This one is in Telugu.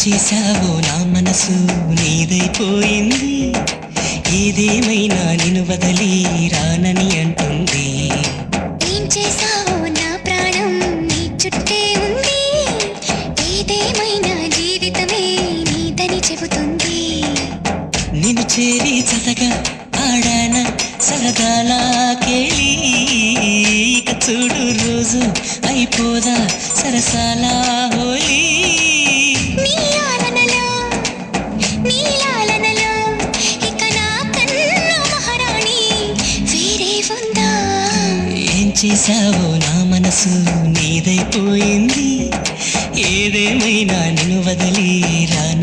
చేశావో నా మనసు నీదైపోయింది. ఏదేమైనా నిన్ను వదిలి రానని అంటుంది. ఏం చేసావో నా ప్రాణం నీ చుట్టే ఉంది. ఏదేమైనా జీవితమే నీదని చెబుతుంది. నిన్ను చేరి చతగా ఆడాన సరదాలా కేళి ఇక చూడు రోజు అయిపోదా సరసాలా చేశావో నా మనసు? నీదైపోయింది. ఏదేమైనా నిన్ను వదిలి రాను